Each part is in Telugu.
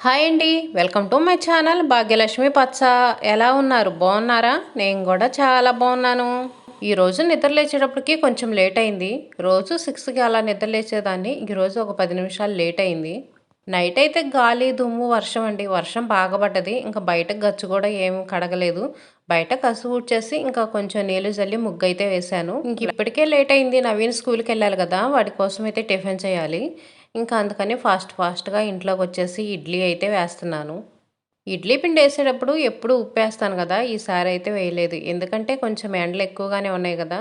హాయ్ అండి. Welcome to my channel Bhagyalakshmi పచ్చ. ఎలా ఉన్నారు? బాగున్నారా? నేను కూడా చాలా బాగున్నాను. ఈరోజు నిద్రలేచేటప్పటికి కొంచెం లేట్ అయింది. రోజు సిక్స్కి అలా నిద్రలేచేదాన్ని ఈరోజు ఒక పది నిమిషాలు లేట్ అయింది. నైట్ అయితే గాలి దుమ్ము వర్షం అండి. వర్షం బాగా పడ్డది. ఇంకా బయట గచ్చు కూడా ఏం కడగలేదు. బయట కసు ఊడ్చేసి ఇంకా కొంచెం నీళ్ళు జల్లి ముగ్గు అయితే వేశాను. ఇంక ఇప్పటికే లేట్ అయింది. నవీన్ స్కూల్కి వెళ్ళాలి కదా. వాడి కోసం అయితే టిఫిన్ చేయాలి. ఇంకా అందుకని ఫాస్ట్ ఫాస్ట్గా ఇంట్లోకి వచ్చేసి ఇడ్లీ అయితే వేస్తున్నాను. ఇడ్లీ పిండి వేసేటప్పుడు ఎప్పుడు ఉప్పు వేస్తాను కదా ఈసారి అయితే వేయలేదు. ఎందుకంటే కొంచెం ఎండలు ఎక్కువగానే ఉన్నాయి కదా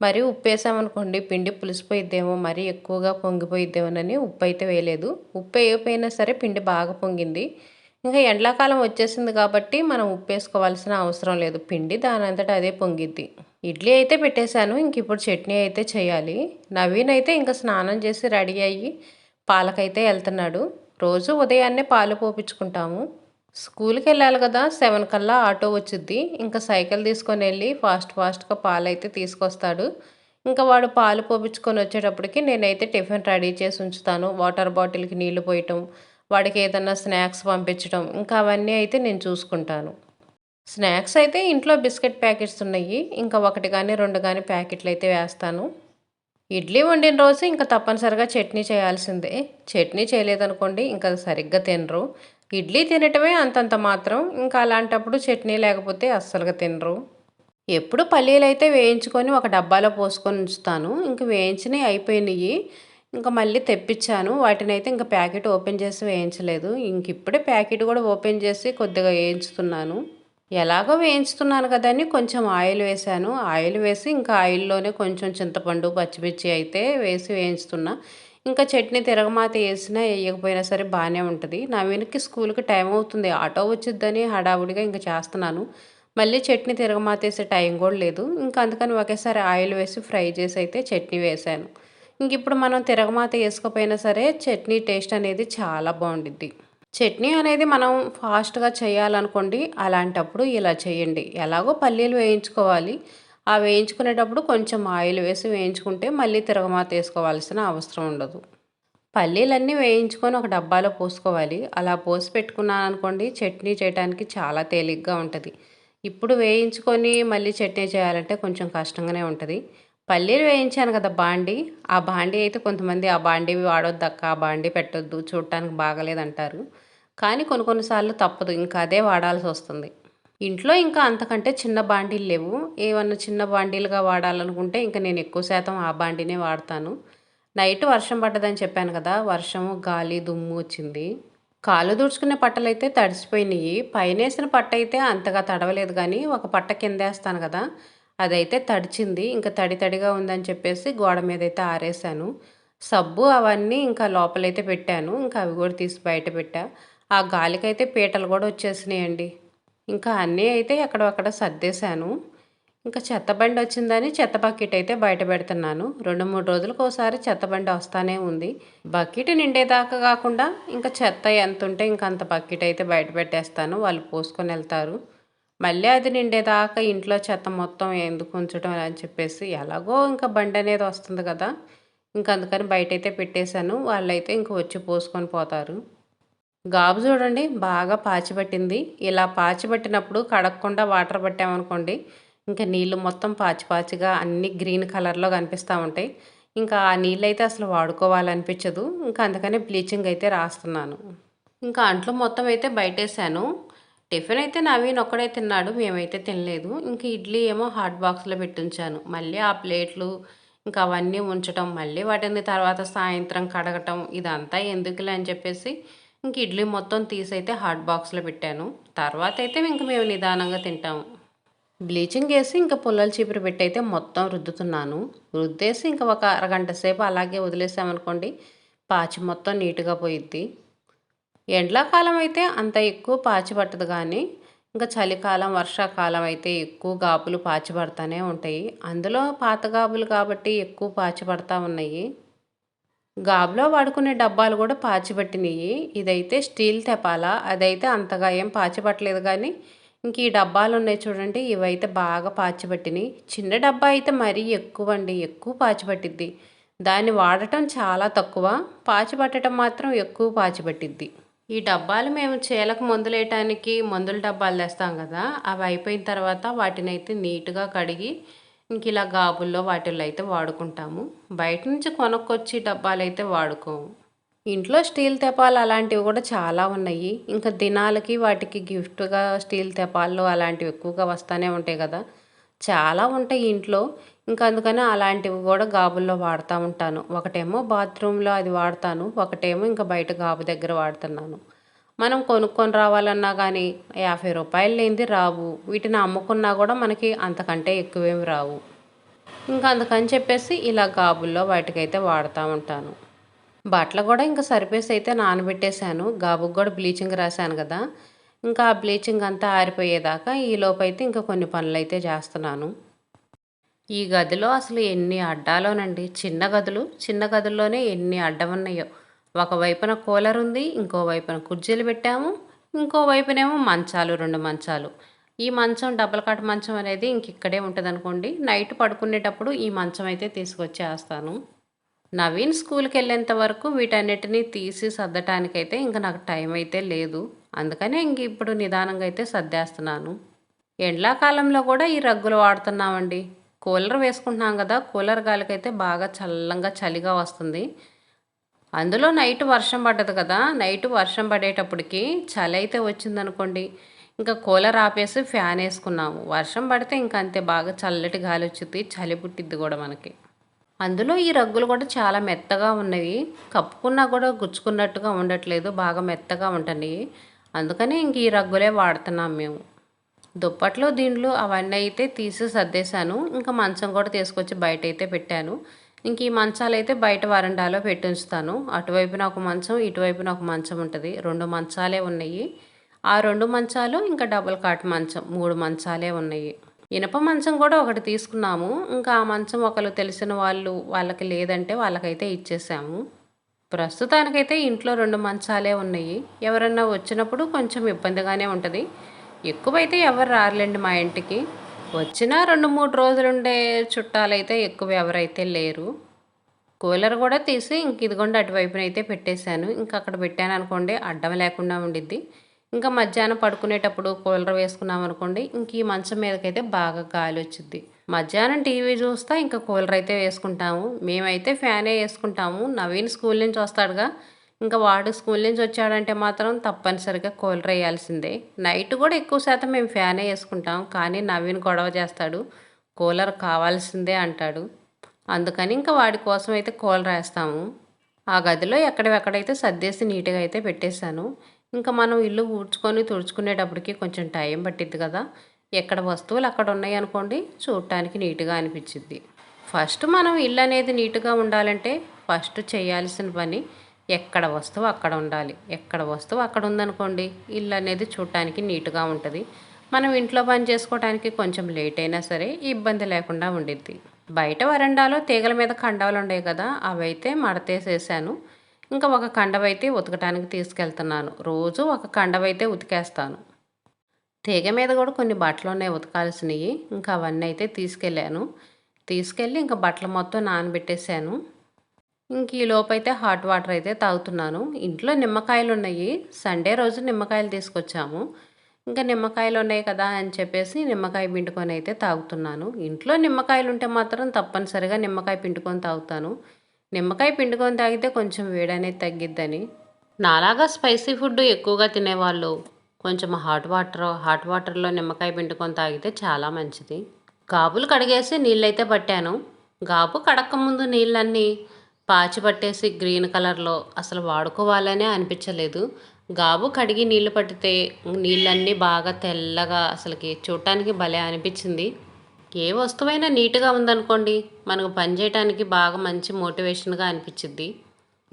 మరి ఉప్పు వేసామనుకోండి పిండి పులిసిపోయిద్దేమో మరీ ఎక్కువగా పొంగిపోయిద్దేమోనని ఉప్పు అయితే వేయలేదు. ఉప్పు వేయకపోయినా సరే పిండి బాగా పొంగింది. ఇంకా ఎండాకాలం వచ్చేసింది కాబట్టి మనం ఉప్పు వేసుకోవాల్సిన అవసరం లేదు. పిండి దాని అంతటా అదే పొంగిద్ది. ఇడ్లీ అయితే పెట్టేశాను ఇంక ఇప్పుడు చట్నీ అయితే చేయాలి. నవీన్ అయితే ఇంకా స్నానం చేసి రెడీ అయ్యి పాలకైతే వెళ్తున్నాడు. రోజు ఉదయాన్నే పాలు పోపించుకుంటాము స్కూల్కి వెళ్ళాలి కదా సెవెన్ కల్లా ఆటో వచ్చిద్ది. ఇంకా సైకిల్ తీసుకొని వెళ్ళి ఫాస్ట్ ఫాస్ట్గా పాలు అయితే తీసుకొస్తాడు. ఇంకా వాడు పాలు పోపించుకొని వచ్చేటప్పటికి నేనైతే టిఫిన్ రెడీ చేసి ఉంచుతాను. వాటర్ బాటిల్కి నీళ్ళు పోయటం వాడికి ఏదన్నా స్నాక్స్ పంపించడం ఇంకా అవన్నీ అయితే నేను చూసుకుంటాను. స్నాక్స్ అయితే ఇంట్లో బిస్కెట్ ప్యాకెట్స్ ఉన్నాయి. ఇంకా ఒకటి కానీ రెండు కానీ ప్యాకెట్లు అయితే వేస్తాను. ఇడ్లీ వండిన రోజు ఇంకా తప్పనిసరిగా చట్నీ చేయాల్సిందే. చట్నీ చేయలేదనుకోండి ఇంకా సరిగ్గా తినరు. ఇడ్లీ తినటమే అంతంత మాత్రం ఇంకా అలాంటప్పుడు చట్నీ లేకపోతే అస్సలుగా తినరు. ఎప్పుడు పల్లీలు అయితే వేయించుకొని ఒక డబ్బాలో పోసుకొని ఉంచుతాను. ఇంకా వేయించినవి అయిపోయినాయి. ఇంకా మళ్ళీ తెప్పించాను. వాటిని అయితే ఇంకా ప్యాకెట్ ఓపెన్ చేసి వేయించలేదు. ఇంక ఇప్పుడే ప్యాకెట్ కూడా ఓపెన్ చేసి కొద్దిగా వేయించుతున్నాను. ఎలాగో వేయించుతున్నాను కదండి. కొంచెం ఆయిల్ వేసాను ఆయిల్ వేసి ఇంకా ఆయిల్లోనే కొంచెం చింతపండు పచ్చిమిర్చి అయితే వేసి వేయించుతున్నా. ఇంకా చట్నీ తిరగమాత వేసినా వేయకపోయినా సరే బాగానే ఉంటుంది. నా వెనక్కి స్కూల్కి టైం అవుతుంది. ఆటో వచ్చిద్దని హడావుడిగా ఇంకా చేస్తున్నాను. మళ్ళీ చట్నీ తిరగమాత వేసే టైం కూడా లేదు. ఇంకా అందుకని ఒకేసారి ఆయిల్ వేసి ఫ్రై చేసి అయితే చట్నీ వేసాను ఇంక ఇప్పుడు మనం తిరగమాత వేసుకోపోయినా సరే చట్నీ టేస్ట్ అనేది చాలా బాగుండిద్ది. చట్నీ అనేది మనం ఫాస్ట్గా చేయాలనుకోండి అలాంటప్పుడు ఇలా చేయండి. ఎలాగో పల్లీలు వేయించుకోవాలి. ఆ వేయించుకునేటప్పుడు కొంచెం ఆయిల్ వేసి వేయించుకుంటే మళ్ళీ తిరగమాత వేసుకోవాల్సిన అవసరం ఉండదు. పల్లీలన్నీ వేయించుకొని ఒక డబ్బాలో పోసుకోవాలి. అలా పోసి పెట్టుకున్నాను అనుకోండి చట్నీ చేయడానికి చాలా తేలిగ్గా ఉంటుంది. ఇప్పుడు వేయించుకొని మళ్ళీ చట్నీ చేయాలంటే కొంచెం కష్టంగానే ఉంటుంది. పల్లీలు వేయించాను కదా బాండి. ఆ బాండి అయితే కొంతమంది ఆ బాండి వాడొద్దు అక్క ఆ బాండి పెట్టొద్దు చూడటానికి బాగలేదంటారు. కానీ కొన్ని కొన్నిసార్లు తప్పదు ఇంకా అదే వాడాల్సి వస్తుంది. ఇంట్లో ఇంకా అంతకంటే చిన్న బాండీలు లేవు. ఏమన్నా చిన్న బాండీలుగా వాడాలనుకుంటే ఇంకా నేను ఎక్కువ శాతం ఆ బాండీనే వాడతాను. నైట్ వర్షం పడ్డదని చెప్పాను కదా వర్షము గాలి దుమ్ము వచ్చింది. కాలు దూడ్చుకునే పట్టలు అయితే తడిసిపోయినాయి. పైన వేసిన పట్ట అయితే అంతగా తడవలేదు కానీ ఒక పట్ట కిందేస్తాను కదా అదైతే తడిచింది. ఇంకా తడి తడిగా ఉందని చెప్పేసి గోడ మీద అయితే ఆరేసాను సబ్బు అవన్నీ ఇంకా లోపలైతే పెట్టాను. ఇంకా అవి కూడా తీసి బయట పెట్టా. ఆ గాలికైతే పీటలు కూడా వచ్చేసినాయండి. ఇంకా అన్నీ అయితే ఎక్కడొక్కడ సర్దేశాను. ఇంకా చెత్త బండి వచ్చిందని చెత్త బకెట్ అయితే బయట పెడుతున్నాను. రెండు మూడు రోజులకు ఒకసారి చెత్త బండి వస్తానే ఉంది. బకెట్ నిండేదాకా కాకుండా ఇంకా చెత్త ఎంత ఉంటే ఇంకా అంత బకెట్ అయితే బయట పెట్టేస్తాను. వాళ్ళు పోసుకొని వెళ్తారు. మళ్ళీ అది నిండేదాకా ఇంట్లో చెత్త మొత్తం ఎందుకు ఉంచడం అని చెప్పేసి ఎలాగో ఇంకా బండి అనేది వస్తుంది కదా. ఇంకా అందుకని బయట అయితే పెట్టేశాను. వాళ్ళైతే ఇంక వచ్చి పోసుకొని పోతారు. గాబు చూడండి బాగా పాచిపట్టింది. ఇలా పాచిపట్టినప్పుడు కడగకుండా వాటర్ పట్టామనుకోండి ఇంకా నీళ్ళు మొత్తం పాచి పాచిగా అన్ని గ్రీన్ కలర్లో కనిపిస్తూ ఉంటాయి. ఇంకా ఆ నీళ్ళు అయితే అసలు వాడుకోవాలనిపించదు. ఇంకా అందుకనే బ్లీచింగ్ అయితే రాస్తున్నాను. ఇంకా అంట్లో మొత్తం అయితే బయటేసాను. టిఫిన్ అయితే నవీన్ ఒక్కడే తిన్నాడు మేమైతే తినలేదు. ఇంక ఇడ్లీ ఏమో హాట్ బాక్స్లో పెట్టించాను. మళ్ళీ ఆ ప్లేట్లు ఇంకా అవన్నీ ఉంచటం మళ్ళీ వాటిని తర్వాత సాయంత్రం కడగటం ఇదంతా ఎందుకులే అని చెప్పేసి ఇంక ఇడ్లీ మొత్తం తీసైతే హాట్ బాక్స్లో పెట్టాను. తర్వాత అయితే ఇంక మేము నిదానంగా తింటాము. బ్లీచింగ్ వేసి ఇంకా పుల్లల చీపురు పెట్టి అయితే మొత్తం రుద్దుతున్నాను. రుద్దేసి ఇంకా ఒక అరగంట సేపు అలాగే వదిలేసామనుకోండి పాచి మొత్తం నీట్గా పోయిద్ది. ఎండాకాలం అయితే అంత ఎక్కువ పాచి పట్టదు కానీ ఇంకా చలికాలం వర్షాకాలం అయితే ఎక్కువ గాబులు పాచి పడతానే ఉంటాయి. అందులో పాత గాబులు కాబట్టి ఎక్కువ పాచి పడతా ఉన్నాయి. గాబులో వాడుకునే డబ్బాలు కూడా పాచి పట్టినాయి ఇదైతే స్టీల్ తెపాల అదైతే అంతగా ఏం పాచి పట్టలేదు కానీ ఇంక ఈ డబ్బాలు ఉన్నాయి చూడండి ఇవైతే బాగా పాచి పట్టినాయి చిన్న డబ్బా అయితే మరీ ఎక్కువ అండి ఎక్కువ పాచి పట్టిద్ది దాన్ని వాడటం చాలా తక్కువ పాచి పట్టడం మాత్రం ఎక్కువ పాచి పట్టిద్ది ఈ డబ్బాలు మేము చేలకు మందులు వేయటానికి మందుల డబ్బాలు తెస్తాం కదా అవి అయిపోయిన తర్వాత వాటిని అయితే నీట్గా కడిగి ఇంక ఇలా గాబుల్లో వాటిల్లో అయితే వాడుకుంటాము. బయట నుంచి కొనుక్కొచ్చి డబ్బాలు అయితే వాడుకోము. ఇంట్లో స్టీల్ తెపాలు అలాంటివి కూడా చాలా ఉన్నాయి. ఇంకా దినాలకి వాటికి గిఫ్ట్గా స్టీల్ తెపాలు అలాంటివి ఎక్కువగా వస్తూనే ఉంటాయి కదా. చాలా ఉంటాయి ఇంట్లో. ఇంకా అందుకని అలాంటివి కూడా గాబుల్లో వాడుతూ ఉంటాను. ఒకటేమో బాత్రూంలో అది వాడతాను. ఒకటేమో ఇంకా బయట గాబు దగ్గర వాడుతున్నాను. మనం కొనుక్కొని రావాలన్నా కానీ యాభై రూపాయలు లేనిది రావు. వీటిని అమ్ముకున్నా కూడా మనకి అంతకంటే ఎక్కువేమి రావు. ఇంకా అందుకని చెప్పేసి ఇలా గాబుల్లో వాటికైతే వాడుతూ ఉంటాను. బట్టలు కూడా ఇంకా సరిపేసి అయితే నానబెట్టేశాను. గాబుకి కూడా బ్లీచింగ్ రాశాను కదా. ఇంకా ఆ బ్లీచింగ్ అంతా ఆరిపోయేదాకా ఈ లోపైతే ఇంకా కొన్ని పనులు అయితే చేస్తున్నాను. ఈ గదిలో అసలు ఎన్ని అడ్డాలోనండి. చిన్న గదులు చిన్న గదుల్లోనే ఎన్ని అడ్డం ఉన్నాయో ఒకవైపున కూలర్ ఉంది ఇంకో వైపున కుర్చీలు పెట్టాము ఇంకో వైపునేమో మంచాలు రెండు మంచాలు. ఈ మంచం డబల్ కాట్ మంచం అనేది ఇంక ఇక్కడే ఉంటుంది అనుకోండి నైట్ పడుకునేటప్పుడు ఈ మంచం అయితే తీసుకొచ్చేస్తాను. నవీన్ స్కూల్కి వెళ్ళేంత వరకు వీటన్నిటినీ తీసి సర్దటానికైతే ఇంకా నాకు టైం అయితే లేదు. అందుకనే ఇంక ఇప్పుడు నిదానంగా అయితే సర్దేస్తున్నాను. ఎండాకాలంలో కూడా ఈ రగ్గులు వాడుతున్నామండి. కూలర్ వేసుకుంటున్నాం కదా కూలర్ గాలికైతే బాగా చల్లంగా చలిగా వస్తుంది. అందులో నైట్ వర్షం పడ్డది కదా నైట్ వర్షం పడేటప్పటికి చలి అయితే వచ్చిందనుకోండి. ఇంకా కూలర్ ఆపేసి ఫ్యాన్ వేసుకున్నాము. వర్షం పడితే ఇంకా అంతే బాగా చల్లటి గాలి వచ్చింది చలి పుట్టిద్ది కూడా మనకి. అందులో ఈ రగ్గులు కూడా చాలా మెత్తగా ఉన్నవి. కప్పుకున్నా కూడా గుచ్చుకున్నట్టుగా ఉండట్లేదు బాగా మెత్తగా ఉంటున్నాయి అందుకని ఇంక ఈ రగ్గులే వాడుతున్నాం మేము. దుప్పట్లు దీంట్లో అవన్నీ అయితే తీసి సర్దేశాను. ఇంకా మంచం కూడా తీసుకొచ్చి బయట అయితే పెట్టాను. ఇంక ఈ మంచాలు అయితే బయట వరండాలో పెట్టి ఉంచుతాను. అటువైపున ఒక మంచం ఇటువైపున ఒక మంచం ఉంటుంది. రెండు మంచాలే ఉన్నాయి. ఆ రెండు మంచాలు ఇంకా డబుల్ కాట్ మంచం మూడు మంచాలే ఉన్నాయి. ఇనప మంచం కూడా ఒకటి తీసుకున్నాము. ఇంకా ఆ మంచం ఒకరు తెలిసిన వాళ్ళు వాళ్ళకి లేదంటే వాళ్ళకైతే ఇచ్చేసాము. ప్రస్తుతానికైతే ఇంట్లో రెండు మంచాలే ఉన్నాయి. ఎవరన్నా వచ్చినప్పుడు కొంచెం ఇబ్బందిగానే ఉంటుంది. ఎక్కువైతే ఎవరు రారులేండి మా ఇంటికి. వచ్చిన రెండు మూడు రోజులుండే చుట్టాలు చుట్టాలైతే ఎక్కువ ఎవరైతే లేరు. కూలర్ కూడా తీసి ఇంక ఇదిగోండి అటువైపున అయితే పెట్టేశాను. ఇంకా అక్కడ పెట్టాను అనుకోండి అడ్డం లేకుండా ఉండిద్ది. ఇంకా మధ్యాహ్నం పడుకునేటప్పుడు కూలర్ వేసుకున్నాం అనుకోండి ఇంక ఈ మంచం మీదకైతే బాగా గాలి వచ్చింది మధ్యాహ్నం టీవీ చూస్తా ఇంకా కూలర్ అయితే వేసుకుంటాము. మేమైతే ఫ్యానే వేసుకుంటాము. నవీన్ స్కూల్ నుంచి వస్తాడుగా. ఇంకా వాడు స్కూల్ నుంచి వచ్చాడంటే మాత్రం తప్పనిసరిగా కూలర్ వేయాల్సిందే నైట్ కూడా ఎక్కువ శాతం మేము ఫ్యానే వేసుకుంటాం. కానీ నవీన్ గొడవ చేస్తాడు. కూలర్ కావాల్సిందే అంటాడు. అందుకని ఇంకా వాడి కోసం అయితే కూలర్ వేస్తాము. ఆ గదిలో ఎక్కడెక్కడైతే సర్దేసి నీట్గా అయితే పెట్టేశాను. ఇంకా మనం ఇల్లు ఊడ్చుకొని తుడుచుకునేటప్పటికి కొంచెం టైం పట్టిద్ది కదా. ఎక్కడ వస్తువులు అక్కడ ఉన్నాయి అనుకోండి చూడటానికి నీట్గా అనిపించింది ఫస్ట్ మనం ఇల్లు అనేది నీట్గా ఉండాలంటే ఫస్ట్ చేయాల్సిన పని ఎక్కడ వస్తువు అక్కడ ఉండాలి. ఎక్కడ వస్తువు అక్కడ ఉందనుకోండి ఇల్లు అనేది చూడటానికి నీట్గా ఉంటుంది. మనం ఇంట్లో పని చేసుకోవడానికి కొంచెం లేట్ అయినా సరే ఇబ్బంది లేకుండా ఉండిద్ది. బయట వరండాలో తీగల మీద కండవలు ఉండేవి కదా అవైతే మడతేసేసాను. ఇంకా ఒక కండవైతే ఉతకటానికి తీసుకెళ్తున్నాను. రోజు ఒక కండవైతే ఉతికేస్తాను. తీగ మీద కూడా కొన్ని బట్టలు ఉన్నాయి ఉతకాల్సినవి. ఇంకా అవన్నీ అయితే తీసుకెళ్ళాను. తీసుకెళ్ళి ఇంకా బట్టలు మొత్తం నానబెట్టేశాను ఇంక ఈ లోపైతే హాట్ వాటర్ అయితే తాగుతున్నాను. ఇంట్లో నిమ్మకాయలు ఉన్నాయి సండే రోజు నిమ్మకాయలు తీసుకొచ్చాము. ఇంకా నిమ్మకాయలు ఉన్నాయి కదా అని చెప్పేసి నిమ్మకాయ పిండుకొని అయితే తాగుతున్నాను. ఇంట్లో నిమ్మకాయలు ఉంటే మాత్రం తప్పనిసరిగా నిమ్మకాయ పిండుకొని తాగుతాను. నిమ్మకాయ పిండుకొని తాగితే కొంచెం వేడి అనేది తగ్గిద్దని. నాలాగా స్పైసీ ఫుడ్ ఎక్కువగా తినేవాళ్ళు కొంచెం హాట్ వాటర్ హాట్ వాటర్లో నిమ్మకాయ పిండుకొని తాగితే చాలా మంచిది. గాబులు కడిగేసి నీళ్ళైతే పట్టాను. గాబు కడక్క ముందు నీళ్ళన్నీ పాచి పట్టేసి గ్రీన్ కలర్లో అసలు వాడుకోవాలనే అనిపించలేదు. గాబు కడిగి నీళ్ళు పట్టితే నీళ్ళన్నీ బాగా తెల్లగా అసలుకి చూడటానికి భలే అనిపించింది. ఏ వస్తువైనా నీట్గా ఉందనుకోండి మనకు పని చేయడానికి బాగా మంచి మోటివేషన్గా అనిపించింది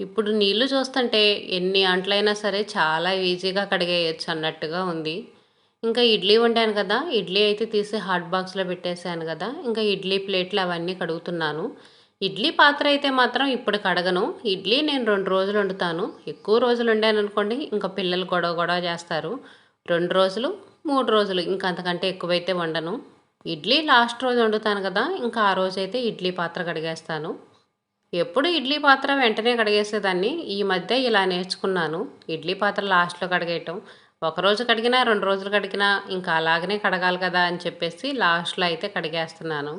ఇప్పుడు నీళ్ళు చూస్తుంటే ఎన్ని అంట్లైనా సరే చాలా ఈజీగా కడిగేయచ్చు అన్నట్టుగా ఉంది. ఇంకా ఇడ్లీ వండాను కదా ఇడ్లీ అయితే తీసి హాట్ బాక్స్లో పెట్టేశాను కదా ఇంకా ఇడ్లీ ప్లేట్లు అవన్నీ కడుగుతున్నాను. ఇడ్లీ పాత్ర అయితే మాత్రం ఇప్పుడు కడగను ఇడ్లీ నేను రెండు రోజులు వండుతాను. ఎక్కువ రోజులు వండాను అనుకోండి ఇంకా పిల్లలు గొడవ గొడవ చేస్తారు. రెండు రోజులు మూడు రోజులు ఇంకా అంతకంటే ఎక్కువైతే వండను. ఇడ్లీ లాస్ట్ రోజు వండుతాను కదా ఇంకా ఆ రోజైతే ఇడ్లీ పాత్ర కడిగేస్తాను. ఎప్పుడు ఇడ్లీ పాత్ర వెంటనే కడిగేసేదాన్ని ఈ మధ్య ఇలా నేర్చుకున్నాను. ఇడ్లీ పాత్ర లాస్ట్లో కడిగేయటం. ఒకరోజు కడిగినా రెండు రోజులు కడిగినా ఇంకా అలాగనే కడగాలి కదా అని చెప్పేసి లాస్ట్లో అయితే కడిగేస్తున్నాను.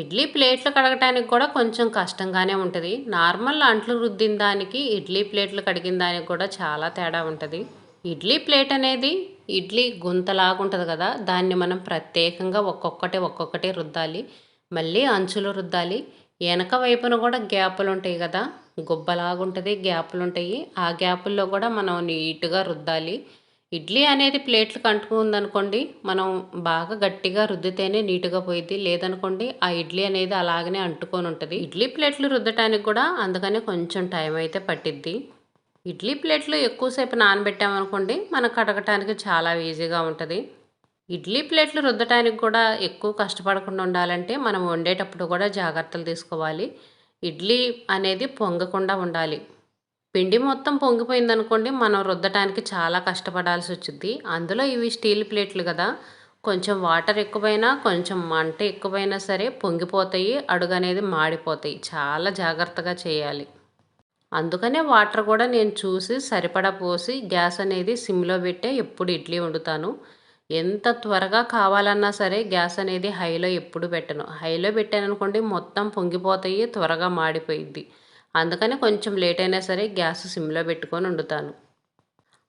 ఇడ్లీ ప్లేట్లు కడగటానికి కూడా కొంచెం కష్టంగానే ఉంటుంది. నార్మల్ అంట్లు రుద్దిన దానికి ఇడ్లీ ప్లేట్లు కడిగిన దానికి కూడా చాలా తేడా ఉంటుంది. ఇడ్లీ ప్లేట్ అనేది ఇడ్లీ గుంతలాగుంటుంది కదా దాన్ని మనం ప్రత్యేకంగా ఒక్కొక్కటి ఒక్కొక్కటి రుద్దాలి. మళ్ళీ అంచులు రుద్దాలి. వెనక వైపున కూడా గ్యాపులు ఉంటాయి కదా గుబ్బలాగుంటుంది గ్యాపులు ఉంటాయి ఆ గ్యాపుల్లో కూడా మనం నీట్గా రుద్దాలి. ఇడ్లీ అనేది ప్లేట్లకు అంటుకుందనుకోండి మనం బాగా గట్టిగా రుద్దితేనే నీట్గా పోయిద్ది. లేదనుకోండి ఆ ఇడ్లీ అనేది అలాగనే అంటుకొని ఉంటుంది. ఇడ్లీ ప్లేట్లు రుద్దటానికి కూడా అందుకనే కొంచెం టైం అయితే పట్టిద్ది. ఇడ్లీ ప్లేట్లు ఎక్కువసేపు నానబెట్టామనుకోండి మనకు కడగటానికి చాలా ఈజీగా ఉంటుంది. ఇడ్లీ ప్లేట్లు రుద్దటానికి కూడా ఎక్కువ కష్టపడకుండా ఉండాలంటే మనం వండేటప్పుడు కూడా జాగ్రత్తలు తీసుకోవాలి. ఇడ్లీ అనేది పొంగకుండా ఉండాలి. పిండి మొత్తం పొంగిపోయిందనుకోండి మనం రుద్దటానికి చాలా కష్టపడాల్సి వచ్చింది అందులో ఇవి స్టీల్ ప్లేట్లు కదా. కొంచెం వాటర్ ఎక్కువైనా కొంచెం మంట ఎక్కువైనా సరే పొంగిపోతాయి అడుగు అనేది మాడిపోతాయి. చాలా జాగ్రత్తగా చేయాలి. అందుకనే వాటర్ కూడా నేను చూసి సరిపడా పోసి గ్యాస్ అనేది సిమ్లో పెట్టే ఎప్పుడు ఇడ్లీ వండుతాను. ఎంత త్వరగా కావాలన్నా సరే గ్యాస్ అనేది హైలో ఎప్పుడు పెట్టను. హైలో పెట్టాను అనుకోండి మొత్తం పొంగిపోతాయి త్వరగా మాడిపోయిద్ది. అందుకని కొంచెం లేట్ అయినా సరే గ్యాస్ సిమ్లో పెట్టుకొని వండుతాను.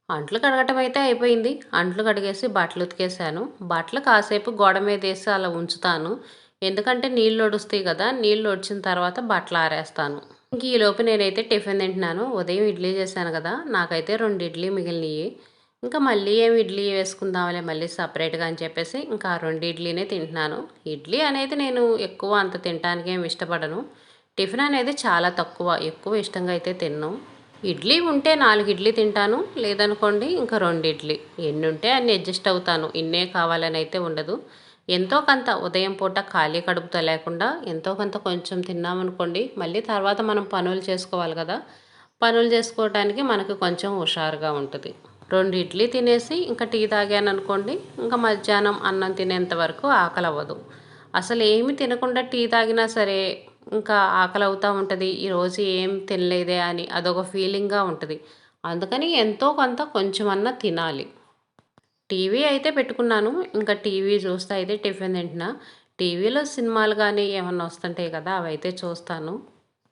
అంట్లు కడగటం అయితే అయిపోయింది. అంట్లు కడిగేసి బట్టలు ఉతికేసాను బట్టలు కాసేపు గోడ మీద వేసి అలా ఉంచుతాను. ఎందుకంటే నీళ్ళు ఒడుస్తాయి కదా నీళ్ళు ఒడిచిన తర్వాత బట్టలు ఆరేస్తాను. ఇంక ఈలోపు నేనైతే టిఫిన్ తింటున్నాను. ఉదయం ఇడ్లీ చేశాను కదా నాకైతే రెండు ఇడ్లీ మిగిలినవి ఇంకా మళ్ళీ ఏమి ఇడ్లీ వేసుకుందాంలే మళ్ళీ సపరేట్గా అని చెప్పేసి ఇంకా రెండు ఇడ్లీనే తింటున్నాను. ఇడ్లీ అనేది నేను ఎక్కువ అంత తినడానికి ఏమి ఇష్టపడను. టిఫిన్ అనేది చాలా తక్కువ ఎక్కువ ఇష్టంగా అయితే తిన్నాం. ఇడ్లీ ఉంటే నాలుగు ఇడ్లీ తింటాను లేదనుకోండి ఇంకా రెండు ఇడ్లీ. ఎన్ని ఉంటే అన్ని అడ్జస్ట్ అవుతాను ఇన్నే కావాలని అయితే ఉండదు. ఎంతో కొంత ఉదయం పూట ఖాళీ కడుపుతో లేకుండా ఎంతో కొంత కొంచెం తిన్నామనుకోండి మళ్ళీ తర్వాత మనం పనులు చేసుకోవాలి కదా. పనులు చేసుకోవడానికి మనకు కొంచెం హుషారుగా ఉంటుంది. రెండు ఇడ్లీ తినేసి ఇంకా టీ తాగాను అనుకోండి ఇంకా మధ్యాహ్నం అన్నం తినేంత వరకు ఆకలి అవ్వదు అసలు ఏమి తినకుండా టీ తాగినా సరే ఇంకా ఆకలి అవుతూ ఉంటుంది ఈరోజు ఏం తినలేదే అని అదొక ఫీలింగ్గా ఉంటుంది. అందుకని ఎంతో కొంత కొంచెమన్నా తినాలి. టీవీ అయితే పెట్టుకున్నాను. ఇంకా టీవీ చూస్తే అయితే టిఫిన్ తింటున్నా. టీవీలో సినిమాలు కానీ ఏమన్నా వస్తుంటాయి కదా అవి అయితే చూస్తాను.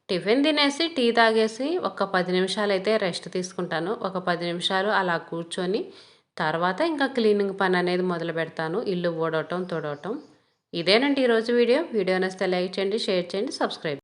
టిఫిన్ తినేసి టీ తాగేసి ఒక పది నిమిషాలు అయితే రెస్ట్ తీసుకుంటాను. ఒక పది నిమిషాలు అలా కూర్చొని తర్వాత ఇంకా క్లీనింగ్ పని అనేది మొదలు పెడతాను. ఇల్లు ఊడవటం తుడవటం. ఇదేనండి ఈరోజు వీడియో. వీడియో నచ్చితే లైక్ చేయండి షేర్ చేయండి సబ్స్క్రైబ్